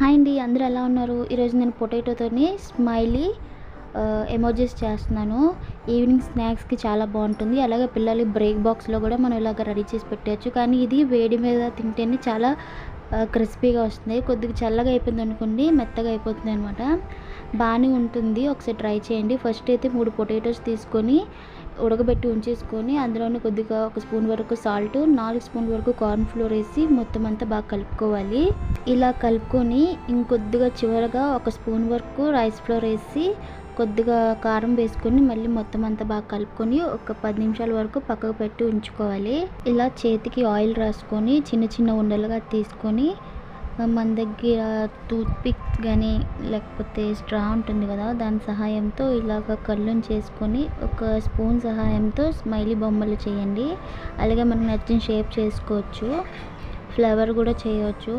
Hi అండి అందరూ ఎలా ఉన్నారు? ఈరోజు నేను పొటాటోతోని స్మైలీ ఎమోజెస్ చేస్తున్నాను. ఈవినింగ్ స్నాక్స్కి చాలా బాగుంటుంది. అలాగే పిల్లలు బ్రేక్ బాక్స్లో కూడా మనం ఇలాగ రెడీ చేసి పెట్టవచ్చు కానీ ఇది వేడి మీద తింటేనే చాలా క్రిస్పీగా వస్తుంది. కొద్దిగా చల్లగా అయిపోయింది అనుకోండి మెత్తగా అయిపోతుంది అనమాట బాగానే ఉంటుంది. ఒకసారి ట్రై చేయండి. ఫస్ట్ అయితే మూడు పొటాటోస్ తీసుకొని ఉడకబెట్టి ఉంచేసుకొని అందులోనే కొద్దిగా ఒక స్పూన్ వరకు సాల్ట్ నాలుగు స్పూన్ వరకు కార్న్ ఫ్లోర్ వేసి మొత్తం అంతా బాగా కలుపుకోవాలి. ఇలా కలుపుకొని ఇంకొద్దిగా చివరగా ఒక స్పూన్ వరకు రైస్ ఫ్లోర్ వేసి కొద్దిగా కారం వేసుకొని మళ్ళీ మొత్తం అంతా బాగా కలుపుకొని ఒక పది నిమిషాల వరకు పక్కకు పెట్టి ఉంచుకోవాలి. ఇలా చేతికి ఆయిల్ రాసుకొని చిన్న చిన్న ఉండలుగా తీసుకొని మన దగ్గర టూత్ పిక్ కానీ లేకపోతే స్ట్రా ఉంటుంది కదా దాని సహాయంతో ఇలాగ కళ్ళుని చేసుకొని ఒక స్పూన్ సహాయంతో స్మైలీ బొమ్మలు చేయండి. అలాగే మనకు నచ్చిన షేప్ చేసుకోవచ్చు. ఫ్లవర్ కూడా చేయవచ్చు.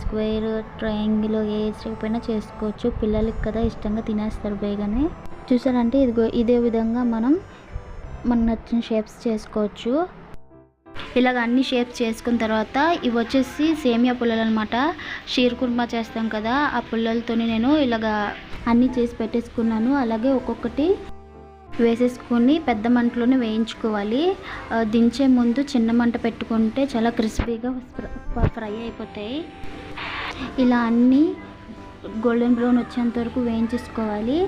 స్క్వేర్ ట్రయాంగిల్ ఏ షేప్ అయినా చేసుకోవచ్చు. పిల్లలకి కదా ఇష్టంగా తినేస్తారు బేగానే. చూసారంటే ఇదిగో ఇదే విధంగా మనం మనకు నచ్చిన షేప్స్ చేసుకోవచ్చు. ఇలాగ అన్ని షేప్స్ చేసుకున్న తర్వాత ఇవి వచ్చేసి సేమియా పుల్లలు అనమాట షీర్ కుర్మా చేస్తాం కదా ఆ పుల్లలతో నేను ఇలాగ అన్నీ చేసి పెట్టేసుకున్నాను. అలాగే ఒక్కొక్కటి వేసేసుకొని పెద్ద మంటలోనే వేయించుకోవాలి. దించే ముందు చిన్న మంట పెట్టుకుంటే చాలా క్రిస్పీగా ఫ్రై అయిపోతాయి. ఇలా అన్నీ గోల్డెన్ బ్రౌన్ వచ్చేంత వరకు వేయించేసుకోవాలి.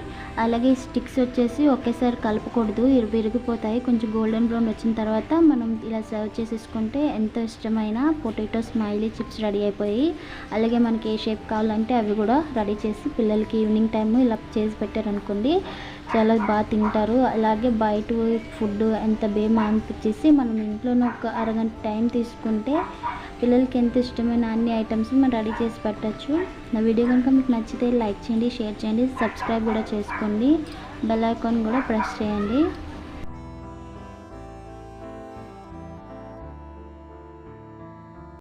అలాగే స్టిక్స్ వచ్చేసి ఒకేసారి కలపకూడదు ఇరు విరిగిపోతాయి కొంచెం గోల్డెన్ బ్రౌన్ వచ్చిన తర్వాత మనం ఇలా సర్వ్ చేసేసుకుంటే ఎంతో ఇష్టమైన పొటాటో స్మైలీ చిప్స్ రెడీ అయిపోయి అలాగే మనకి ఏ షేప్ కావాలంటే అవి కూడా రెడీ చేసి పిల్లలకి ఈవినింగ్ టైము ఇలా చేసి పెట్టారనుకోండి చాలా బాగా తింటారు. అలాగే బయట ఫుడ్ ఎంత బేమా అనిపించేసి మనం ఇంట్లోనే ఒక అరగంట టైం తీసుకుంటే పిల్లలకి ఎంత ఇష్టమైన అన్ని ఐటమ్స్ మనం రెడీ చేసి పెట్టచ్చు. నా వీడియో కనుక మీకు నచ్చితే లైక్ చేయండి షేర్ చేయండి సబ్స్క్రైబ్ కూడా చేసుకోండి. బెల్ ఐకాన్ కూడా ప్రెస్ చేయండి.